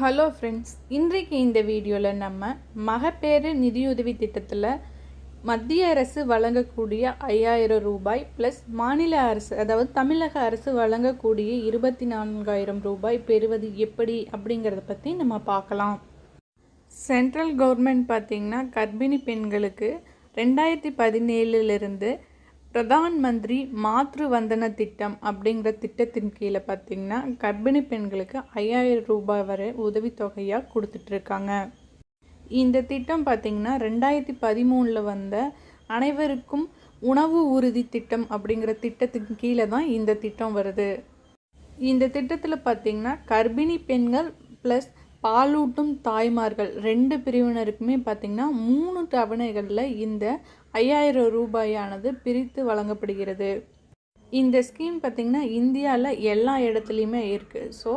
Hello friends இன்றைக்கு இந்த வீடியோவில் நம்ம மகப்பேறு நிதியுதவி திட்டத்தில் மத்திய அரசு வழங்கக்கூடிய ஐயாயிரம் ரூபாய் ப்ளஸ் மாநில அரசு அதாவது தமிழக அரசு வழங்கக்கூடிய இருபத்தி நான்காயிரம் ரூபாய் பெறுவது எப்படி அப்படிங்கிறத பற்றி நம்ம பார்க்கலாம். சென்ட்ரல் கவர்மெண்ட் பார்த்திங்கன்னா கர்ப்பிணி பெண்களுக்கு ரெண்டாயிரத்தி பதினேழுலேருந்து பிரதான் மந்திரி மாத்ரு வந்தன திட்டம் அப்படிங்கிற திட்டத்தின் கீழே பார்த்திங்கன்னா கர்ப்பிணி பெண்களுக்கு ஐயாயிரம் ரூபாய் வரை உதவித்தொகையாக கொடுத்துட்ருக்காங்க. இந்த திட்டம் பார்த்திங்கன்னா ரெண்டாயிரத்தி பதிமூணில் வந்த அனைவருக்கும் உணவு உறுதி திட்டம் அப்படிங்கிற திட்டத்தின் கீழே தான் இந்த திட்டம் வருது. இந்த திட்டத்தில் பார்த்திங்கன்னா கர்ப்பிணி பெண்கள் ப்ளஸ் பாலூட்டும் தாய்மார்கள் ரெண்டு பிரிவினருக்குமே பார்த்திங்கன்னா மூணு தவணைகளில் இந்த ஐயாயிரம் ரூபாயானது பிரித்து வழங்கப்படுகிறது. இந்த ஸ்கீம் பார்த்திங்கன்னா இந்தியாவில் எல்லா இடத்துலையுமே இருக்குது ஸோ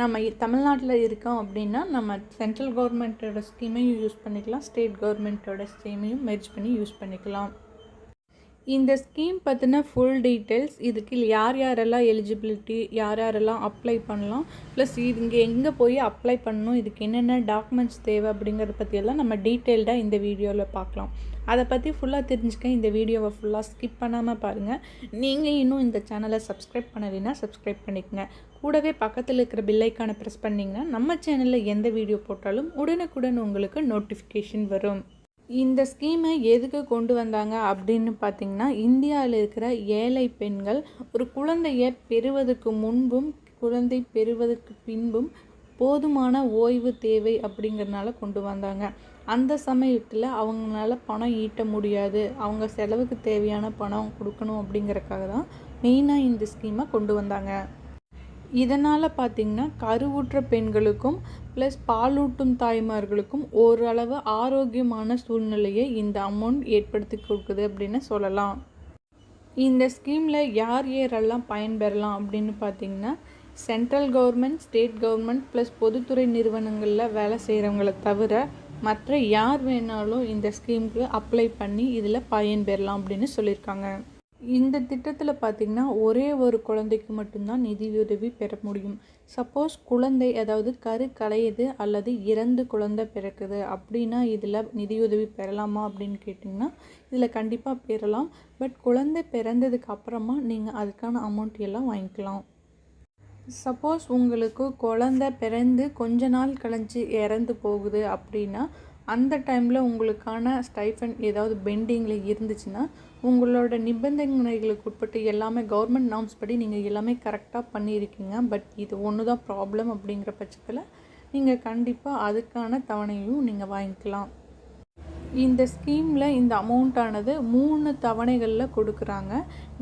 நம்ம தமிழ்நாட்டில் இருக்கோம் அப்படின்னா நம்ம சென்ட்ரல் கவர்மெண்ட்டோட ஸ்கீமையும் யூஸ் பண்ணிக்கலாம் ஸ்டேட் கவர்மெண்ட்டோட ஸ்கீமையும் மெர்ஜ் பண்ணி யூஸ் பண்ணிக்கலாம். இந்த ஸ்கீம் பற்றின ஃபுல் டீட்டெயில்ஸ் இதுக்கு யார் யாரெல்லாம் எலிஜிபிலிட்டி யார் யாரெல்லாம் அப்ளை பண்ணலாம் ப்ளஸ் இது இங்கே எங்கே போய் அப்ளை பண்ணணும் இதுக்கு என்னென்ன டாக்குமெண்ட்ஸ் தேவை அப்படிங்கிறத பற்றியெல்லாம் நம்ம டீட்டெயில்டாக இந்த வீடியோவில் பார்க்கலாம். அதை பற்றி ஃபுல்லாக தெரிஞ்சுக்க இந்த வீடியோவை ஃபுல்லாக ஸ்கிப் பண்ணாமல் பாருங்கள் நீங்கள் இன்னும் இந்த சேனலை சப்ஸ்கிரைப் பண்ணலைன்னா சப்ஸ்கிரைப் பண்ணிக்கங்க. கூடவே பக்கத்தில் இருக்கிற பில்லைக்கான ப்ரெஸ் பண்ணிங்கன்னா நம்ம சேனலில் எந்த வீடியோ போட்டாலும் உடனுக்குடன் உங்களுக்கு நோட்டிஃபிகேஷன் வரும். இந்த ஸ்கீமை எதுக்கு கொண்டு வந்தாங்க அப்படின்னு பார்த்தீங்கன்னா இந்தியாவில் இருக்கிற ஏழை பெண்கள் ஒரு குழந்தையை பெறுவதற்கு முன்பும் குழந்தை பெறுவதற்கு பின்பும் போதுமான ஓய்வு தேவை அப்படிங்கிறனால கொண்டு வந்தாங்க. அந்த சமயத்தில் அவங்களால பணம் ஈட்ட முடியாது. அவங்க செலவுக்கு தேவையான பணம் கொடுக்கணும் அப்படிங்கறக்காக தான் மெயினாக இந்த ஸ்கீமை கொண்டு வந்தாங்க. இதனால் பார்த்திங்கன்னா கருவுற்ற பெண்களுக்கும் ப்ளஸ் பாலூட்டும் தாய்மார்களுக்கும் ஓரளவு ஆரோக்கியமான சூழ்நிலையை இந்த அமௌண்ட் ஏற்படுத்தி கொடுக்குது அப்படின்னு சொல்லலாம். இந்த ஸ்கீமில் யார் யாரெல்லாம் பயன்பெறலாம் அப்படின்னு பார்த்தீங்கன்னா central government state government plus பொதுத்துறை நிறுவனங்களில் வேலை செய்கிறவங்கள தவிர மற்ற யார் வேணாலும் இந்த ஸ்கீமுக்கு அப்ளை பண்ணி இதில் பயன்பெறலாம் அப்படின்னு சொல்லியிருக்காங்க. இந்த திட்டத்தில் பார்த்திங்கன்னா ஒரே ஒரு குழந்தைக்கு மட்டும்தான் நிதியுதவி பெற முடியும். சப்போஸ் குழந்தை அதாவது கரு கலையுது அல்லது இறந்து குழந்தை பிறக்குது அப்படின்னா இதில் நிதியுதவி பெறலாமா அப்படின்னு கேட்டிங்கன்னா இதில் கண்டிப்பாக பெறலாம். பட் குழந்தை பிறந்ததுக்கு அப்புறமா நீங்கள் அதுக்கான அமௌண்ட் எல்லாம் வாங்கிக்கலாம். சப்போஸ் உங்களுக்கு குழந்தை பிறந்து கொஞ்ச நாள் கழிஞ்சு இறந்து போகுது அப்படின்னா அந்த டைமில் உங்களுக்கான ஸ்டைஃபன் ஏதாவது பெண்டிங்கில் இருந்துச்சுன்னா உங்களோட நிபந்தனைகளுக்கு உட்பட்டு எல்லாமே கவர்மெண்ட் நார்ம்ஸ் படி நீங்கள் எல்லாமே கரெக்டாக பண்ணியிருக்கீங்க. பட் இது ஒன்று தான் ப்ராப்ளம் அப்படிங்கிற பட்சத்தில் நீங்கள் கண்டிப்பாக அதுக்கான தவணையும் நீங்கள் வாங்கிக்கலாம். இந்த ஸ்கீமில் இந்த அமௌண்ட்டானது மூணு தவணைகளில் கொடுக்குறாங்க.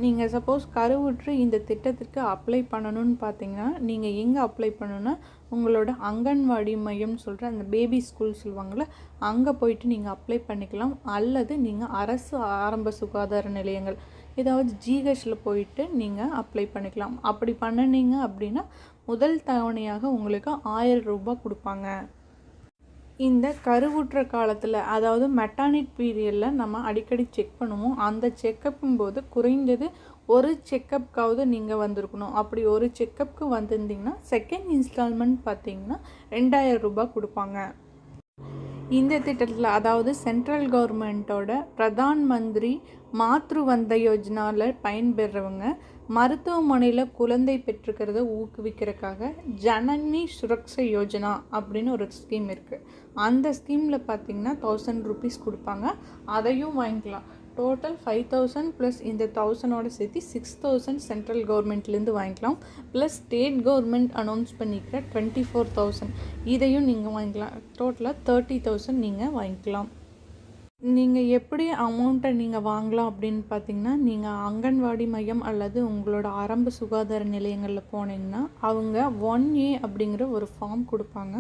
நீங்கள் சப்போஸ் கருவுற்று இந்த திட்டத்திற்கு அப்ளை பண்ணணும்னு பார்த்தீங்கன்னா நீங்கள் எங்கே அப்ளை பண்ணணுன்னா உங்களோட அங்கன்வாடி மையம்னு சொல்கிற அந்த பேபி ஸ்கூல் சொல்லுவாங்கள்ல அங்கே போயிட்டு நீங்கள் அப்ளை பண்ணிக்கலாம். அல்லது நீங்கள் அரசு ஆரம்ப சுகாதார நிலையங்கள் ஏதாவது ஜிஹெச்சில் போயிட்டு நீங்கள் அப்ளை பண்ணிக்கலாம். அப்படி பண்ணினீங்க அப்படின்னா முதல் தவணையாக உங்களுக்கு ஆயிரம் ரூபாய் கொடுப்பாங்க. இந்த கருவுற்ற காலத்தில் அதாவது மெட்டானிட் பீரியடில் நம்ம அடிக்கடி செக் பண்ணுவோம். அந்த செக்கப்பும் போது குறைந்தது ஒரு செக்கப்காவது நீங்கள் வந்திருக்கணும். அப்படி ஒரு செக்கப்புக்கு வந்திருந்தீங்கன்னா செகண்ட் இன்ஸ்டால்மெண்ட் பார்த்தீங்கன்னா ரெண்டாயிரம் ரூபாய் கொடுப்பாங்க. இந்த திட்டத்தில் அதாவது சென்ட்ரல் கவர்மெண்ட்டோட பிரதான் மந்திரி மாத்ரு வந்த யோஜனாவில் பயன்பெறவங்க மருத்துவமனையில் குழந்தை பெற்றுக்கிறத ஊக்குவிக்கிறதுக்காக ஜனனி சுரக்ஷா யோஜனா அப்படின்னு ஒரு ஸ்கீம் இருக்குது அந்த ஸ்கீமில் பார்த்தீங்கன்னா தௌசண்ட் ருபீஸ் கொடுப்பாங்க. அதையும் வாங்கிக்கலாம். டோட்டல் ஃபைவ் தௌசண்ட் ப்ளஸ் இந்த தௌசண்டோட சேர்த்து சிக்ஸ் தௌசண்ட் சென்ட்ரல் கவர்மெண்ட்லேருந்து வாங்கிக்கலாம். ப்ளஸ் ஸ்டேட் கவர்மெண்ட் அனௌன்ஸ் பண்ணிக்கிற டுவெண்ட்டி ஃபோர் தௌசண்ட் இதையும் நீங்கள் வாங்கிக்கலாம். டோட்டலாக தேர்ட்டி தௌசண்ட் நீங்கள் வாங்கிக்கலாம். நீங்கள் எப்படி அமௌண்ட்டை நீங்கள் வாங்கலாம் அப்படின்னு பார்த்தீங்கன்னா நீங்கள் அங்கன்வாடி மையம் அல்லது உங்களோட ஆரம்ப சுகாதார நிலையங்களில் போனீங்கன்னா அவங்க ஒன் ஏ அப்படிங்கிற ஒரு ஃபார்ம் கொடுப்பாங்க.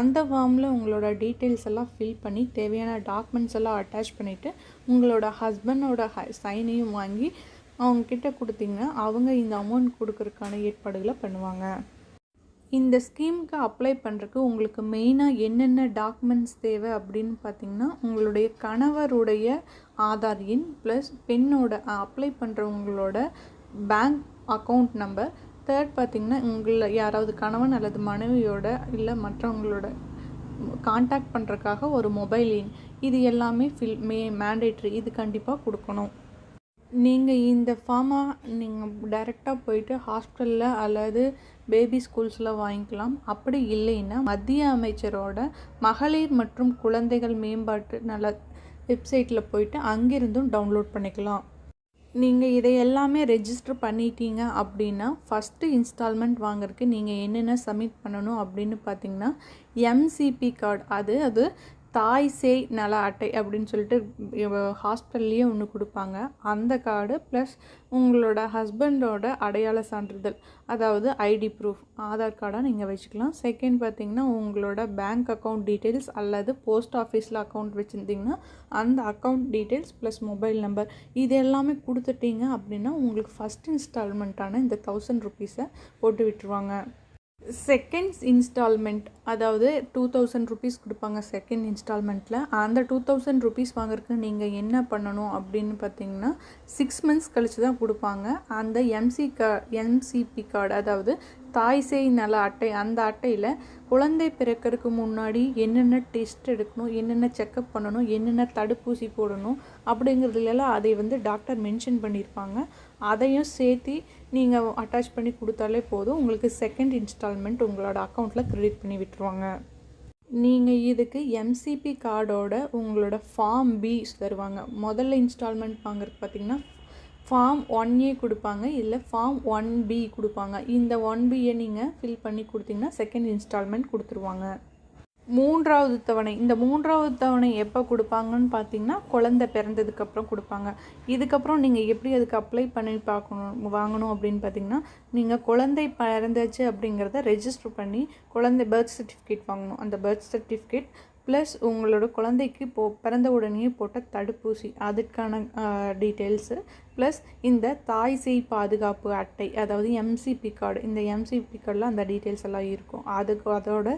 அந்த ஃபார்மில் உங்களோட டீட்டெயில்ஸ் எல்லாம் ஃபில் பண்ணி தேவையான டாக்குமெண்ட்ஸ் எல்லாம் அட்டாச் பண்ணிவிட்டு உங்களோட ஹஸ்பண்டோட ஹ சைனையும் வாங்கி அவங்கக்கிட்ட கொடுத்தீங்கன்னா அவங்க இந்த அமௌண்ட் கொடுக்கறதுக்கான ஏற்பாடுகளை பண்ணுவாங்க. இந்த ஸ்கீமுக்கு அப்ளை பண்ணுறக்கு உங்களுக்கு மெயினாக என்னென்ன டாக்குமெண்ட்ஸ் தேவை அப்படின்னு பார்த்தீங்கன்னா உங்களுடைய கணவருடைய ஆதார் எண் ப்ளஸ் பெண்ணோட அப்ளை பண்ணுறவங்களோட பேங்க் அக்கௌண்ட் நம்பர் தேர்ட் பார்த்திங்கன்னா உங்களை யாராவது கணவன் அல்லது மனைவியோட இல்லை மற்றவங்களோட காண்டாக்ட் பண்ணுறக்காக ஒரு மொபைல் எண். இது எல்லாமே ஃபில் மே மேண்டேட்ரி இது கண்டிப்பாக கொடுக்கணும். நீங்கள் இந்த ஃபார்மை நீங்கள் டைரெக்டாக போயிட்டு ஹாஸ்பிட்டலில் அல்லது பேபி ஸ்கூல்ஸில் வாங்கிக்கலாம். அப்படி இல்லைன்னா மத்திய அமைச்சரோட மகளிர் மற்றும் குழந்தைகள் மேம்பாட்டு நல வெப்சைட்டில் போயிட்டு அங்கிருந்தும் டவுன்லோட் பண்ணிக்கலாம். நீங்கள் இதை எல்லாமே ரெஜிஸ்டர் பண்ணிட்டீங்க அப்படின்னா ஃபஸ்ட்டு இன்ஸ்டால்மெண்ட் வாங்குறதுக்கு நீங்கள் என்னென்ன சப்மிட் பண்ணணும் அப்படின்னு பார்த்தீங்கன்னா எம்சிபி கார்டு அது அது தாய் சேய் நல அட்டை அப்படின்னு சொல்லிட்டு ஹாஸ்பிட்டல்லையே ஒன்று கொடுப்பாங்க. அந்த கார்டு ப்ளஸ் உங்களோட ஹஸ்பண்டோட அடையாள சான்றிதழ் அதாவது ஐடி ப்ரூஃப் ஆதார் கார்டாக நீங்கள் வச்சுக்கலாம். செகண்ட் பார்த்தீங்கன்னா உங்களோட பேங்க் அக்கௌண்ட் டீட்டெயில்ஸ் அல்லது போஸ்ட் ஆஃபீஸில் அக்கௌண்ட் வச்சுருந்தீங்கன்னா அந்த account details plus mobile number இது எல்லாமே கொடுத்துட்டீங்க அப்படின்னா உங்களுக்கு ஃபஸ்ட் இன்ஸ்டால்மெண்ட்டான இந்த தௌசண்ட் ருபீஸை போட்டு விட்டுருவாங்க. செகண்ட்ஸ் இன்ஸ்டால்மெண்ட் அதாவது டூ தௌசண்ட் ருபீஸ் கொடுப்பாங்க செகண்ட் இன்ஸ்டால்மெண்ட்டில் அந்த டூ தௌசண்ட் ருபீஸ் வாங்குறதுக்கு நீங்கள் என்ன பண்ணணும் அப்படின்னு பார்த்தீங்கன்னா சிக்ஸ் மந்த்ஸ் கழித்து தான் கொடுப்பாங்க. அந்த எம்சி கா எம்சிபி கார்டு அதாவது தாய் சேய் நல அட்டை அந்த அட்டையில் குழந்தை பிறக்கிறதுக்கு முன்னாடி என்னென்ன டெஸ்ட் எடுக்கணும் என்னென்ன செக்கப் பண்ணணும் என்னென்ன தடுப்பூசி போடணும் அப்படிங்கிறதுலலாம் அதை வந்து டாக்டர் மென்ஷன் பண்ணியிருப்பாங்க. அதையும் சேர்த்து நீங்கள் அட்டாச் பண்ணி கொடுத்தாலே போதும். உங்களுக்கு செகண்ட் இன்ஸ்டால்மெண்ட் உங்களோட அக்கௌண்ட்டில் க்ரெடிட் பண்ணி விட்டுருவாங்க. நீங்கள் இதுக்கு எம்சிபி கார்டோட உங்களோட ஃபார்ம் பி தருவாங்க. முதல்ல இன்ஸ்டால்மெண்ட் வாங்குறதுக்கு பார்த்தீங்கன்னா ஃபார்ம் ஒன் ஏ கொடுப்பாங்க. இல்லை ஃபார்ம் ஒன் பி கொடுப்பாங்க. இந்த ஒன் பியை நீங்கள் ஃபில் பண்ணி கொடுத்தீங்கன்னா செகண்ட் இன்ஸ்டால்மெண்ட் கொடுத்துருவாங்க. மூன்றாவது தவணை இந்த மூன்றாவது தவணை எப்போ கொடுப்பாங்கன்னு பார்த்தீங்கன்னா குழந்த பிறந்ததுக்கப்புறம் கொடுப்பாங்க. இதுக்கப்புறம் நீங்கள் எப்படி அதுக்கு அப்ளை பண்ணி பார்க்கணும் வாங்கணும் அப்படின்னு பார்த்தீங்கன்னா நீங்கள் குழந்தை பிறந்துச்சு அப்படிங்கிறத ரெஜிஸ்டர் பண்ணி குழந்தை பர்த் சர்டிஃபிகேட் வாங்கணும். அந்த பர்த் சர்டிஃபிகேட் ப்ளஸ் உங்களோட குழந்தைக்கு போ பிறந்த உடனே போட்ட தடுப்பூசி அதுக்கான டீட்டெயில்ஸு ப்ளஸ் இந்த தாய் சேய் பாதுகாப்பு அட்டை அதாவது எம்சிபி கார்டு இந்த எம்சிபி கார்டில் அந்த டீட்டெயில்ஸ் எல்லாம் இருக்கும். அதுக்கு அதோட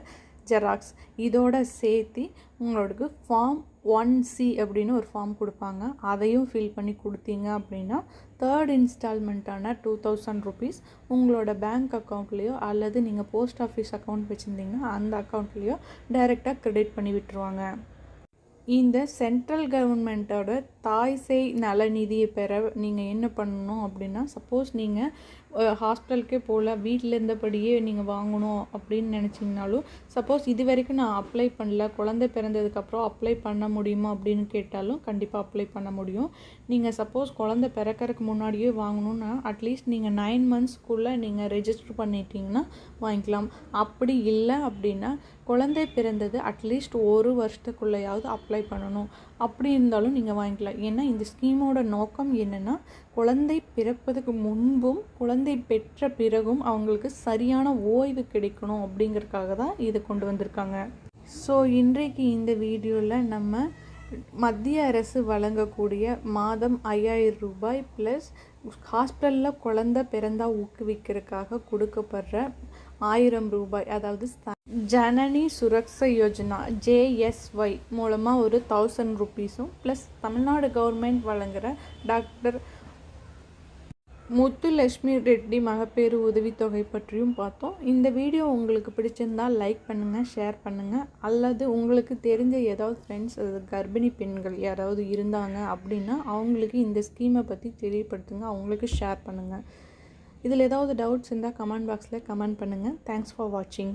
ஜெராக்ஸ் இதோட சேர்த்து உங்களுக்கு ஃபார்ம் ஒன் சி அப்படின்னு ஒரு ஃபார்ம் கொடுப்பாங்க. அதையும் ஃபில் பண்ணி கொடுத்தீங்க அப்படின்னா தேர்ட் இன்ஸ்டால்மெண்ட்டான டூ தௌசண்ட் ருபீஸ் உங்களோட பேங்க் அக்கௌண்ட்லேயோ அல்லது நீங்கள் போஸ்ட் ஆஃபீஸ் அக்கௌண்ட் வச்சுருந்தீங்கன்னா அந்த அக்கௌண்ட்லேயோ டைரெக்டாக க்ரெடிட் பண்ணி விட்டுருவாங்க. இந்த சென்ட்ரல் கவர்மெண்ட்டோட தாய் சேய் நலநிதியை பெற நீங்கள் என்ன பண்ணணும் அப்படின்னா சப்போஸ் நீங்கள் ஹாஸ்பிட்டலுக்கே போகல வீட்டில் இருந்தபடியே நீங்கள் வாங்கணும் அப்படின்னு நினச்சிங்கனாலும் சப்போஸ் இது வரைக்கும் நான் அப்ளை பண்ணல குழந்தை பிறந்ததுக்கப்புறம் அப்ளை பண்ண முடியுமா அப்படின்னு கேட்டாலும் கண்டிப்பாக அப்ளை பண்ண முடியும். நீங்கள் சப்போஸ் குழந்தை பிறக்கறதுக்கு முன்னாடியே வாங்கணுன்னா அட்லீஸ்ட் நீங்கள் நைன் மந்த்ஸ்க்குள்ளே நீங்கள் ரெஜிஸ்டர் பண்ணிட்டீங்கன்னா வாங்கிக்கலாம். அப்படி இல்லை அப்படின்னா குழந்தை பிறந்தது அட்லீஸ்ட் ஒரு வருஷத்துக்குள்ளேயாவது அப்ளை பண்ணணும். அப்படி இருந்தாலும் நீங்கள் வாங்கிக்கலாம். ஏன்னா இந்த ஸ்கீமோட நோக்கம் என்னென்னா குழந்தை பிறப்பதுக்கு முன்பும் குழந்தை பெற்ற பிறகும் அவங்களுக்கு சரியான ஓய்வு கிடைக்கணும் அப்படிங்கிறதுக்காக தான் இதை கொண்டு வந்திருக்காங்க. ஸோ இன்றைக்கு இந்த வீடியோவில் நம்ம மத்திய அரசு வழங்கக்கூடிய மாதம் ஐயாயிரம் ரூபாய் ப்ளஸ் ஹாஸ்பிட்டலில் குழந்தை பிறந்தா ஊக்குவிக்கிறதுக்காக கொடுக்கப்படுற ஆயிரம் ரூபாய் அதாவது ஜனனி சுரக்ஷா யோஜனா ஜேஎஸ்ஒய் மூலமாக ஒரு தௌசண்ட் ருபீஸும் ப்ளஸ் தமிழ்நாடு கவர்மெண்ட் வழங்குகிற டாக்டர் முத்துலட்சுமி ரெட்டி மகப்பேறு உதவித்தொகை பற்றியும் பார்த்தோம். இந்த வீடியோ உங்களுக்கு பிடிச்சிருந்தா லைக் பண்ணுங்கள் ஷேர் பண்ணுங்கள் அல்லது உங்களுக்கு தெரிஞ்ச ஏதாவது ஃப்ரெண்ட்ஸ் அது கர்ப்பிணி பெண்கள் யாராவது இருந்தாங்க அப்படின்னா அவங்களுக்கு இந்த ஸ்கீமை பற்றி தெரியப்படுத்துங்க அவங்களுக்கு ஷேர் பண்ணுங்கள் இதில் ஏதாவது டவுட்ஸ் இருந்தால் கமெண்ட் பாக்ஸில் கமெண்ட் பண்ணுங்கள் தேங்க்ஸ் ஃபார் வாட்சிங்